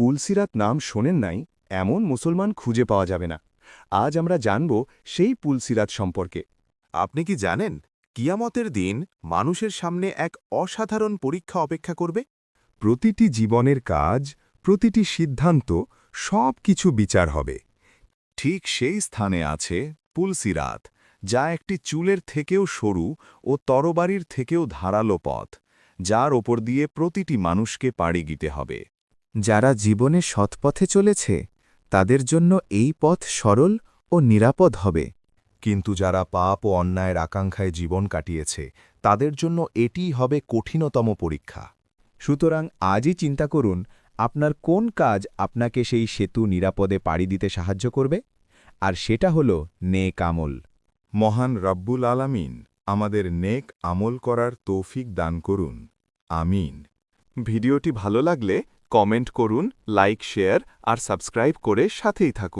পুলসিরাত নাম শোনেন নাই, এমন মুসলমান খুঁজে পাওয়া যাবে না। আজ আমরা জানব সেই পুলসিরাত সম্পর্কে। আপনি কি জানেন, কিয়ামতের দিন মানুষের সামনে এক অসাধারণ পরীক্ষা অপেক্ষা করবে? প্রতিটি জীবনের কাজ, প্রতিটি সিদ্ধান্ত সব কিছু বিচার হবে। ঠিক সেই স্থানে আছে পুলসিরাত, যা একটি চুলের থেকেও সরু ও তরবারির থেকেও ধারালো পথ, যার ওপর দিয়ে প্রতিটি মানুষকে পাড়ি গিতে হবে। যারা জীবনে সৎপথে চলেছে, তাদের জন্য এই পথ সরল ও নিরাপদ হবে। কিন্তু যারা পাপ ও অন্যায়ের আকাঙ্ক্ষায় জীবন কাটিয়েছে, তাদের জন্য এটিই হবে কঠিনতম পরীক্ষা। সুতরাং আজই চিন্তা করুন, আপনার কোন কাজ আপনাকে সেই সেতু নিরাপদে পাড়ি দিতে সাহায্য করবে? আর সেটা হল নেক আমল। মহান রব্বুল আলামিন আমাদের নেক আমল করার তৌফিক দান করুন। আমিন। ভিডিওটি ভালো লাগলে কমেন্ট করুন লাইক শেয়ার আর সাবস্ক্রাইব করে সাথেই থাকুন।